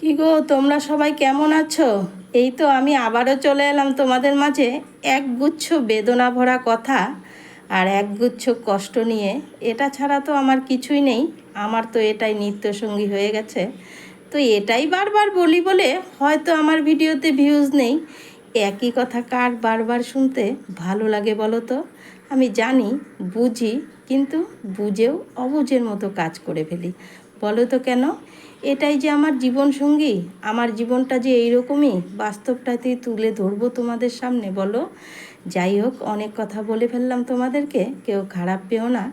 কি গো, তোমরা সবাই কেমন আছো? এই তো আমি আবারও চলে এলাম তোমাদের মাঝে একগুচ্ছ বেদনা ভরা কথা আর একগুচ্ছ কষ্ট নিয়ে। এটা ছাড়া তো আমার কিছুই নেই, আমার তো এটাই নিত্যসঙ্গী হয়ে গেছে। তো এটাই বারবার বলি বলে হয়তো আমার ভিডিওতে ভিউজ নেই। একই কথা কার বারবার শুনতে ভালো লাগে বলো তো? আমি জানি, বুঝি, কিন্তু বুঝেও অবুঝের মতো কাজ করে ফেলি। বলো তো কেন? এটাই যে আমার জীবন সঙ্গী আমার জীবনটা যে এইরকমই, বাস্তবটাতেই তুলে ধরবো তোমাদের সামনে, বলো? যাই হোক, অনেক কথা বলে ফেললাম তোমাদেরকে, কেউ খারাপ পেও না।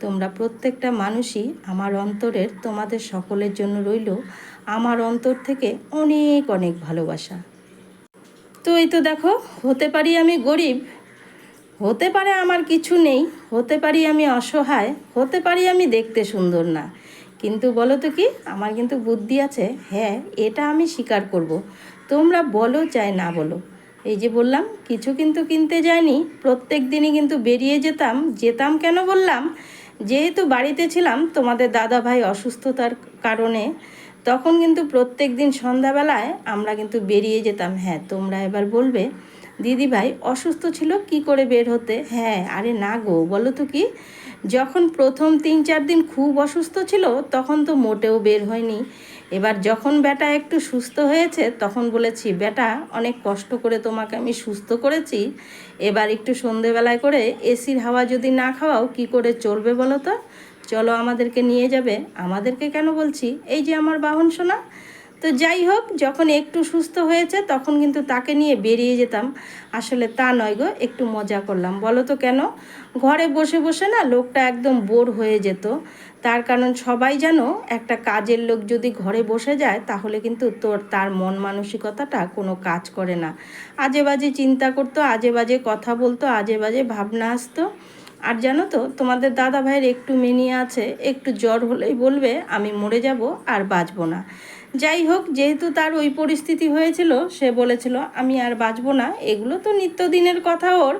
তোমরা প্রত্যেকটা মানুষই আমার অন্তরের তোমাদের সকলের জন্য রইল, আমার অন্তর থেকে অনেক অনেক ভালোবাসা। তো এই তো দেখো, হতে পারি আমি গরিব, হতে পারে আমার কিছু নেই, হতে পারি আমি অসহায়, হতে পারি আমি দেখতে সুন্দর না। কিন্তু বলো তো কি, আমার কিন্তু বুদ্ধি আছে। হ্যাঁ এটা আমি স্বীকার করব। তোমরা বলো, চাই না বলো। এই যে বললাম, কিছু কিন্তু কিনতে যায়নি প্রত্যেক দিনই কিন্তু বেরিয়ে যেতাম। যেতাম কেন বললাম, যেহেতু বাড়িতে ছিলাম, তোমাদের দাদা ভাই অসুস্থতার কারণে, তখন কিন্তু প্রত্যেক দিন সন্ধ্যাবেলায় আমরা কিন্তু বেরিয়ে যেতাম। হ্যাঁ তোমরা এবার বলবে দিদি ভাই অসুস্থ ছিল, কি করে বের হতে? হ্যাঁ আরে না গো, বলো তো কি যখন প্রথম তিন চার দিন খুব অসুস্থ ছিল, তখন তো মোটেও বের হয়নি। এবার যখন বেটা একটু সুস্থ হয়েছে, তখন বলেছি, বেটা, অনেক কষ্ট করে তোমাকে আমি সুস্থ করেছি। এবার একটু সন্ধেবেলায় করে এসির হাওয়া যদি না খাওয়াও, কি করে চলবে বলো তো? চলো আমাদেরকে নিয়ে যাবে। আমাদেরকে কেন বলছি? এই যে আমার বাহন সোনা তো যাই হোক, যখন একটু সুস্থ হয়েছে, তখন কিন্তু তাকে নিয়ে বেরিয়ে যেতাম। আসলে তা নয় গো, একটু মজা করলাম। বলো তো কেন? ঘরে বসে বসে না লোকটা একদম বোর হয়ে যেত। তার কারণ সবাই যেন একটা কাজের লোক যদি ঘরে বসে যায়, তাহলে কিন্তু তোর, তার মন মানসিকতাটা কোনো কাজ করে না। আজে বাজে চিন্তা করতো, আজে বাজে কথা বলতো, আজে বাজে ভাবনা আসতো। আর জানো তো, তোমাদের দাদা ভাইয়ের একটু মেনিয়ে আছে, একটু জ্বর হলেই বলবে, আমি মরে যাব আর বাঁচবো না। যাই হোক, যেহেতু তার ওই পরিস্থিতি হয়েছিল, সে বলেছিল, আমি আর বাঁচবো না, এগুলো তো নিত্যদিনের কথা ওর।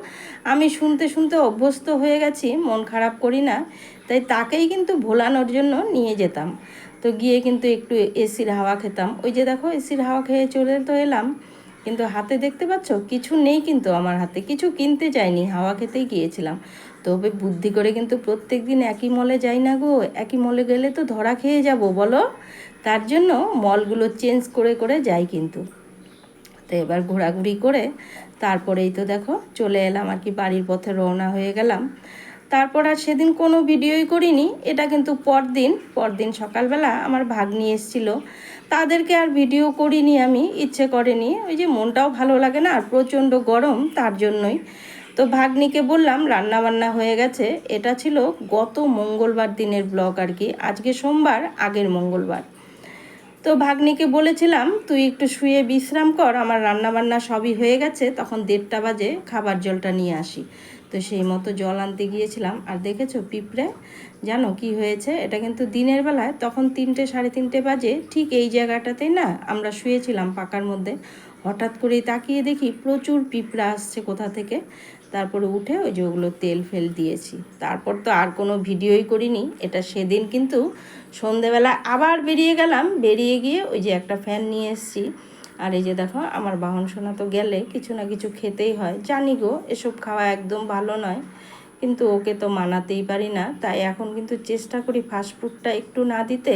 আমি শুনতে শুনতে অভ্যস্ত হয়ে গেছি, মন খারাপ করি না, তাই তাকেই কিন্তু ভোলানোর জন্য নিয়ে যেতাম। তো গিয়ে কিন্তু একটু এসির হাওয়া খেতাম। ওই যে দেখো, এসির হাওয়া খেয়ে চলে তো এলাম। কিন্তু হাতে দেখতে পাচ্ছ? কিছু নেই কিন্তু আমার হাতে। কিছু কিনতে চাইনি হাওয়া খেতেই গিয়েছিলাম। তবে বুদ্ধি করে কিন্তু প্রত্যেক দিন একই মলে যাই না গো। একই মলে গেলে তো ধরা খেয়ে যাব, বলো? তার জন্য মলগুলো চেঞ্জ করে করে যাই কিন্তু। তো এবার ঘোরাঘুরি করে তারপরেই তো দেখো, চলে এলাম আর কি বাড়ির পথে রওনা হয়ে গেলাম। তারপর আর সেদিন কোনো ভিডিওই করিনি, এটা কিন্তু পরদিন পরদিন সকালবেলা আমার ভাগ্নি এসেছিল। তাদেরকে আর ভিডিও করিনি আমি, ইচ্ছে করেনি, ওই যে মনটাও ভালো লাগে না, আর প্রচণ্ড গরম তার জন্যই। তো ভাগ্নিকে বললাম রান্না বান্না হয়ে গেছে, এটা ছিল গত মঙ্গলবার দিনের ব্লগ আর কি, আজকে সোমবার, আগের মঙ্গলবার। তো ভাগ্নিকে বলেছিলাম, তুই একটু শুয়ে বিশ্রাম কর, আমার রান্না বান্না সবই হয়ে গেছে, তখন দেড়টা বাজে খাবার জলটা নিয়ে আসি। তো সেই মতো জল আনতে গিয়েছিলাম। আর দেখেছ পিঁপড়ে? জানো কি হয়েছে? এটা কিন্তু দিনের বেলায় তখন তিনটে, সাড়ে তিনটে বাজে, ঠিক এই জায়গাটাতেই না আমরা শুয়েছিলাম পাকার মধ্যে। হঠাৎ করেই তাকিয়ে দেখি প্রচুর পিঁপড়া আসছে কোথা থেকে। তারপরে উঠে ওই যে ওগুলো তেল ফেল দিয়েছি। তারপর তো আর কোনো ভিডিওই করিনি। এটা সেদিন কিন্তু সন্ধেবেলা আবার বেরিয়ে গেলাম। বেরিয়ে গিয়ে ওই যে একটা ফ্যান নিয়ে এসেছি। আর এই যে দেখো, আমার বাহন সোনা তো গেলে কিছু না কিছু খেতেই হয়। জানি গো, এসব খাওয়া একদম ভালো নয়, কিন্তু ওকে তো মানাতেই পারি না। তাই এখন কিন্তু চেষ্টা করি ফাস্টফুডটা একটু না দিতে।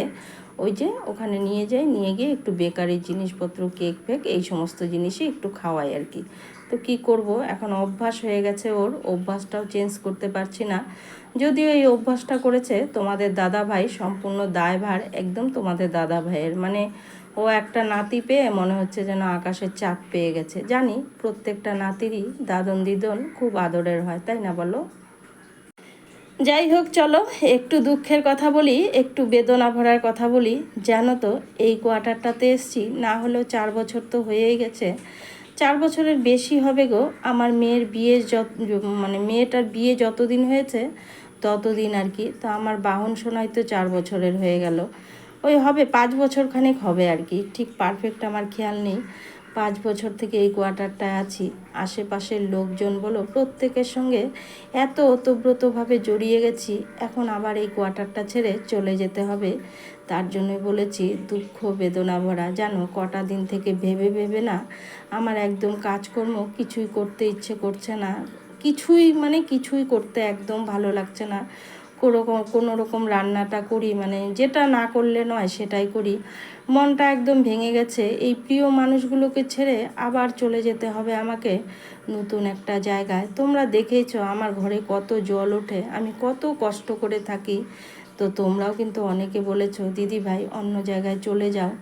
ওই যে ওখানে নিয়ে যাই, নিয়ে গিয়ে একটু বেকারি জিনিসপত্র কেক ফেক, এই সমস্ত জিনিসই একটু খাওয়াই আর কি। তো কি করব, এখন অভ্যাস হয়ে গেছে ওর, অভ্যাসটাও চেঞ্জ করতে পারছি না। যদিও এই অভ্যাসটা করেছে, তোমাদের দাদা ভাই সম্পূর্ণ দায়ভার, একদম তোমাদের দাদা ভাইয়ের মানে ও একটা নাতি পেয়ে মনে হচ্ছে যেন আকাশের চাপ পেয়ে গেছে। জানি প্রত্যেকটা নাতিরই দাদন দিদন খুব আদরের হয়, তাই না বলো? যাই হোক, চলো, একটু দুঃখের কথা বলি, একটু বেদনা ভরার কথা বলি। জানো তো এই কোয়ার্টারটাতে এসছি, না হলেও চার বছর তো হয়েই গেছে। চার বছরের বেশি হবে গো, আমার মেয়ের বিয়ে যত মানে মেয়েটার বিয়ে যতদিন হয়েছে, ততদিন আর কি। তো আমার বাহন শোনাই তো চার বছরের হয়ে গেল। ওই হবে, পাঁচ বছর খানেক হবে আর কি। ঠিক পারফেক্ট আমার খেয়াল নেই। পাঁচ বছর থেকে এই কোয়ার্টারটায় আছি। আশেপাশের লোকজন বলো, প্রত্যেকের সঙ্গে এত ওতপ্রোতভাবে জড়িয়ে গেছি। এখন আবার এই কোয়ার্টারটা ছেড়ে চলে যেতে হবে। তার জন্যই বলেছি, দুঃখ, বেদনা ভরা। জানো, কটা দিন থেকে ভেবে ভেবে না আমার একদম কাজকর্ম কিছুই করতে ইচ্ছে করছে না। কিছুই মানে কিছুই করতে একদম ভালো লাগছে না। কোনো রকম রান্নাটা করি মানে যেটা না করলে নয় সেটাই করি। মনটা একদম ভেঙে গেছে। এই প্রিয় মানুষগুলোকে ছেড়ে আবার চলে যেতে হবে আমাকে নতুন একটা জায়গায়। তোমরা দেখেইছো আমার ঘরে কত জল ওঠে। আমি কত কষ্ট করে থাকি। তো তোমরাও কিন্তু অনেকে বলেছ, দিদি ভাই, অন্য জায়গায় চলে যাও।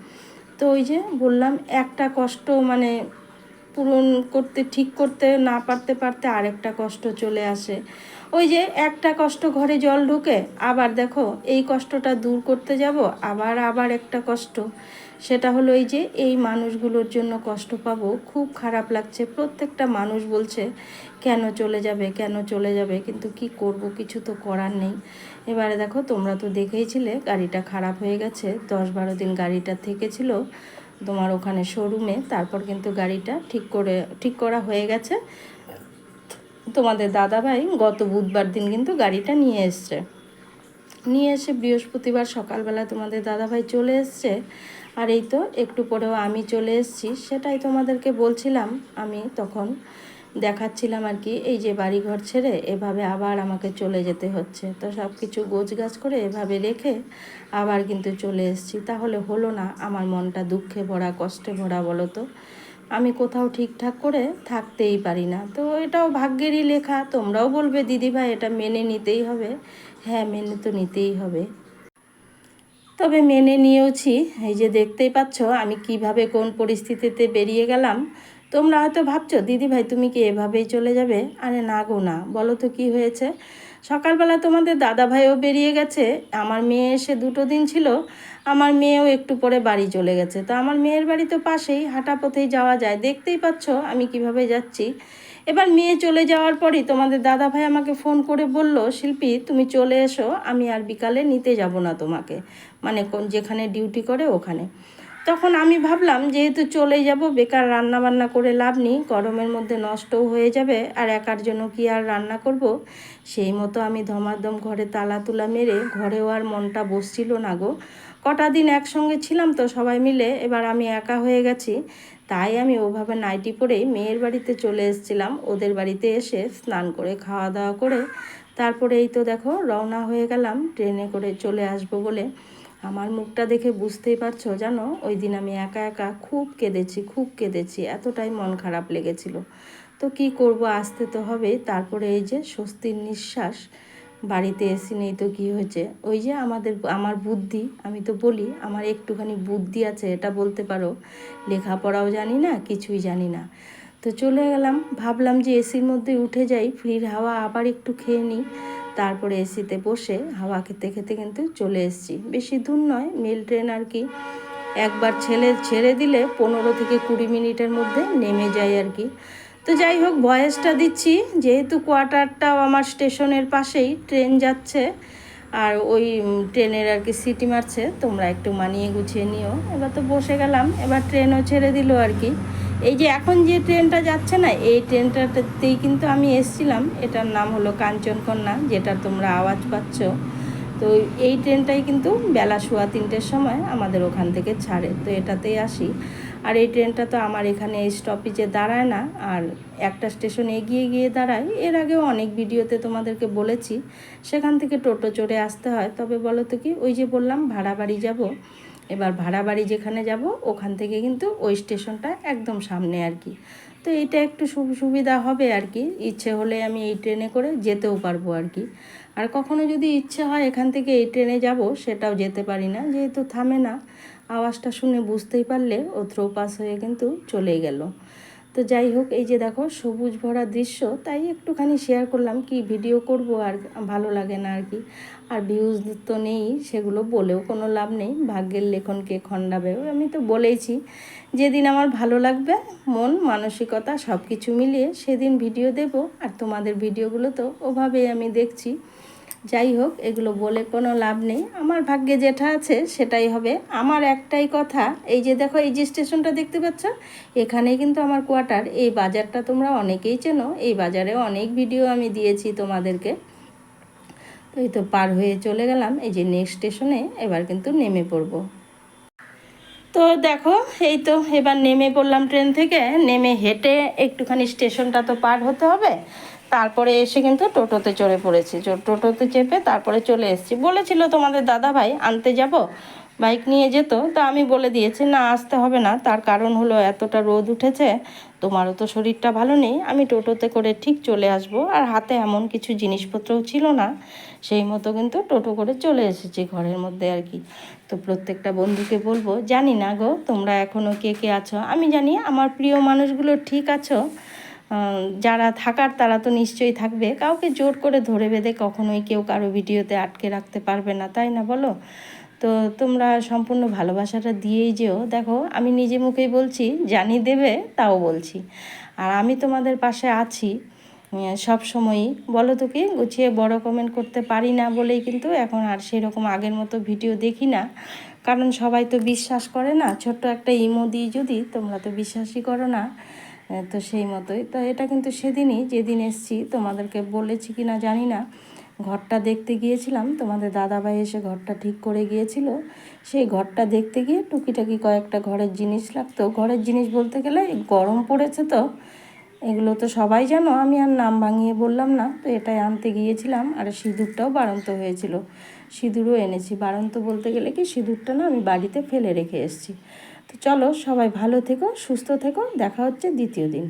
তো ওই যে বললাম, একটা কষ্ট মানে পূরণ করতে, ঠিক করতে না পারতে পারতে আরেকটা কষ্ট চলে আসে। ওই যে একটা কষ্ট ঘরে জল ঢুকে, আবার দেখো এই কষ্টটা দূর করতে যাব, আবার আবার একটা কষ্ট। সেটা হলো এই যে এই মানুষগুলোর জন্য কষ্ট পাবো, খুব খারাপ লাগছে। প্রত্যেকটা মানুষ বলছে, কেন চলে যাবে, কেন চলে যাবে? কিন্তু কি করব, কিছু তো করার নেই। এবারে দেখো, তোমরা তো দেখেইছিলে, গাড়িটা খারাপ হয়ে গেছে। দশ বারো দিন গাড়িটা থেকেছিল তোমার ওখানে শোরুমে তারপর কিন্তু গাড়িটা ঠিক করে, ঠিক করা হয়ে গেছে। তোমাদের দাদাভাই গত বুধবার দিন কিন্তু গাড়িটা নিয়ে এসছে। নিয়ে এসে বৃহস্পতিবার সকালবেলা তোমাদের দাদাভাই চলে এসছে। আর এই তো একটু পরেও আমি চলে এসেছি। সেটাই তোমাদেরকে বলছিলাম। আমি তখন দেখাচ্ছিলাম আর কি, এই যে বাড়িঘর ছেড়ে এভাবে আবার আমাকে চলে যেতে হচ্ছে। তো সব কিছু গাছ করে এভাবে রেখে আবার কিন্তু চলে এসেছি। তাহলে হলো না আমার মনটা দুঃখে ভরা, কষ্টে ভরা বলো তো। আমি কোথাও ঠিকঠাক করে থাকতেই পারি না। তো এটাও ভাগ্যেরই লেখা, তোমরাও বলবে, দিদিভাই, এটা মেনে নিতেই হবে। হ্যাঁ মেনে তো নিতেই হবে। তবে মেনে নিয়েওছি। এই যে দেখতেই পাচ্ছ, আমি কীভাবে কোন পরিস্থিতিতে বেরিয়ে গেলাম তোমরা হয়তো ভাবছ, দিদি ভাই, তুমি কি এভাবেই চলে যাবে? আরে না গো না, বলো তো কি হয়েছে? সকালবেলা তোমাদের দাদা ভাইও বেরিয়ে গেছে, আমার মেয়ে এসে দুটো দিন ছিল, আমার মেয়েও একটু পরে বাড়ি চলে গেছে। তো আমার মেয়ের বাড়ি তো পাশেই, হাঁটা পথেই যাওয়া যায়। দেখতেই পাচ্ছ আমি কীভাবে যাচ্ছি। এবার মেয়ে চলে যাওয়ার পরই তোমাদের দাদা ভাই আমাকে ফোন করে বলল, শিল্পী, তুমি চলে এসো, আমি আর বিকালে নিতে যাব না তোমাকে। মানে কোন যেখানে ডিউটি করে ওখানে। তখন আমি ভাবলাম, যেহেতু চলে যাব, বেকার রান্না বান্না করে লাভ নেই, গরমের মধ্যে নষ্টও হয়ে যাবে, আর একার জন্য কি আর রান্না করব? সেই মতো আমি ধমাধম ঘরে তালা তুলা মেরে ঘরেও আর মনটা বসছিল না গো। কটা দিন একসঙ্গে ছিলাম তো সবাই মিলে, এবার আমি একা হয়ে গেছি। তাই আমি ওভাবে নাইটি পরেই মেয়ের বাড়িতে চলে এসেছিলাম। ওদের বাড়িতে এসে স্নান করে খাওয়া দাওয়া করে, তারপরে এই তো দেখো, রওনা হয়ে গেলাম, ট্রেনে করে চলে আসব বলে। আমার মুখটা দেখে বুঝতেই পারছ জানো? ওই দিন আমি একা একা খুব কেঁদেছি খুব কেঁদেছি। এতটাই মন খারাপ লেগেছিল। তো কি করব? আসতে তো হবে। তারপরে এই যে স্বস্তির নিঃশ্বাস, বাড়িতে এসি নেই তো কী হয়েছে? ওই যে আমাদের, আমার বুদ্ধি, আমি তো বলি, আমার একটুখানি বুদ্ধি আছে, এটা বলতে পারো। লেখাপড়াও জানি না, কিছুই জানি না। তো চলে গেলাম, ভাবলাম যে এসির মধ্যে উঠে যাই, ফ্রির হাওয়া আবার একটু খেয়ে নিই। তারপরে এসিতে বসে হাওয়া খেতে খেতে কিন্তু চলে এসেছি। বেশি দূর নয়, মেল ট্রেন আর কি। একবার ছেলে ছেড়ে দিলে পনেরো থেকে কুড়ি মিনিটের মধ্যে নেমে যায় আর কি। তো যাই হোক, ভয়েসটা দিচ্ছি। যেহেতু কোয়ার্টারটাও আমার স্টেশনের পাশেই ট্রেন যাচ্ছে আর ওই ট্রেনের আর কি সিটি মারছে, তোমরা একটু মানিয়ে গুছিয়ে নিও। এবার তো বসে গেলাম, এবার ট্রেনও ছেড়ে দিল আর কি। এই যে এখন যে ট্রেনটা যাচ্ছে না, এই ট্রেনটাতেই কিন্তু আমি এসছিলাম। এটার নাম হলো কাঞ্চনকন্যা যেটা তোমরা আওয়াজ পাচ্ছ। তো এই ট্রেনটাই কিন্তু বেলা সোয়া তিনটের সময় আমাদের ওখান থেকে ছাড়ে। তো এটাতেই আসি। আর এই ট্রেনটা তো আমার এখানে স্টপেজে দাঁড়ায় না, আর একটা স্টেশন এগিয়ে গিয়ে দাঁড়ায়। এর আগেও অনেক ভিডিওতে তোমাদেরকে বলেছি, সেখান থেকে টোটো চড়ে আসতে হয়। তবে বলো তো কি, ওই যে বললাম, ভাড়া বাড়ি যাব। এবার ভাড়া বাড়ি যেখানে যাব, ওখান থেকে কিন্তু ওই স্টেশনটা একদম সামনে আর কি। তো এটা একটু সুবিধা হবে আর কি, ইচ্ছে হলে আমি এই ট্রেনে করে যেতেও পারব আর কি। আর কখনো যদি ইচ্ছে হয় এখান থেকে এই ট্রেনে যাব, সেটাও যেতে পারি না, যেহেতু থামে না। আওয়াজটা শুনে বুঝতেই পারলে ও থ্রো পাস হয়ে কিন্তু চলে গেল। তো যাই হোক, এই যে দেখো সবুজ ভরা দৃশ্য, তাই একটুখানি শেয়ার করলাম কি ভিডিও করব আর ভালো লাগে না আর কি। আর ভিউজ তো নেই, সেগুলো বলেও কোনো লাভ নেই, ভাগ্যের লেখনকে খণ্ডাবে আমি তো বলেইছি। যেদিন আমার ভালো লাগবে, মন, মানসিকতা সব কিছু মিলিয়ে সেদিন ভিডিও দেব, আর তোমাদের ভিডিওগুলো তো ওভাবেই আমি দেখছি। যাই হোক এগুলো বলে কোনো লাভ নেই। আমার ভাগ্যে যেটা আছে সেটাই হবে। আমার একটাই কথা, এই যে দেখো, এই যে স্টেশনটা দেখতে পাচ্ছ, এখানেই কিন্তু আমার কোয়ার্টার। এই বাজারটা তোমরা অনেকেই চেনো, এই বাজারে অনেক ভিডিও আমি দিয়েছি তোমাদেরকে। তো এই তো পার হয়ে চলে গেলাম, এই যে নেক্সট স্টেশনে এবার কিন্তু নেমে পড়ব। তো দেখো, এই তো এবার নেমে পড়লাম ট্রেন থেকে, নেমে হেঁটে একটুখানি স্টেশনটা তো পার হতে হবে। তারপরে এসে কিন্তু টোটোতে চড়ে পড়েছি। টোটোতে চেপে তারপরে চলে এসেছি। বলেছিল তোমাদের দাদা ভাই আনতে যাব? বাইক নিয়ে যেত? তা আমি বলে দিয়েছি, না, আসতে হবে না। তার কারণ হলো এতটা রোদ উঠেছে, তোমারও তো শরীরটা ভালো নেই। আমি টোটোতে করে ঠিক চলে আসব। আর হাতে এমন কিছু জিনিসপত্রও ছিল না, সেই মতো কিন্তু টোটো করে চলে এসেছি ঘরের মধ্যে আর কি। তো প্রত্যেকটা বন্ধুকে বলব, জানি না গো, তোমরা এখনও কে কে আছো? আমি জানি আমার প্রিয় মানুষগুলো ঠিক আছো যারা থাকার তারা তো নিশ্চয়ই থাকবে। কাউকে জোর করে ধরে বেঁধে কখনোই কেউ কারও ভিডিওতে আটকে রাখতে পারবে না, তাই না বলো? তো তোমরা সম্পূর্ণ ভালোবাসাটা দিয়েই যেও। দেখো, আমি নিজে মুখেই বলছি, জানি দেবে, তাও বলছি। আর আমি তোমাদের পাশে আছি সব সময়ই। বলো তো কি, গুছিয়ে বড় কমেন্ট করতে পারি না বলেই কিন্তু এখন আর সেরকম আগের মতো ভিডিও দেখি না। কারণ সবাই তো বিশ্বাস করে না, ছোট্ট একটা ইমো দিই যদি তোমরা তো বিশ্বাসই করো না। তো সেই মতোই। তো এটা কিন্তু সেদিনই, যেদিন এসছি, তোমাদেরকে বলেছি কি না জানি না। ঘরটা দেখতে গিয়েছিলাম, তোমাদের দাদাভাই এসে ঘরটা ঠিক করে গিয়েছিল। সেই ঘরটা দেখতে গিয়ে টুকিটাকি কয়েকটা ঘরের জিনিস লাগতো। ঘরের জিনিস বলতে গেলে, গরম পড়েছে তো, এগুলো তো সবাই জানো, আমি আর নাম ভাঙিয়ে বললাম না। তো এটাই আনতে গিয়েছিলাম, আর সিঁদুরটাও বাড়ন্ত হয়েছিল। সিঁদুরও এনেছি। বাড়ন্ত বলতে গেলে কি, সিঁদুরটা না আমি বাড়িতে ফেলে রেখে এসেছি। তো চলো সবাই ভালো থেকো সুস্থ থেকো দেখা হচ্ছে দ্বিতীয় দিন।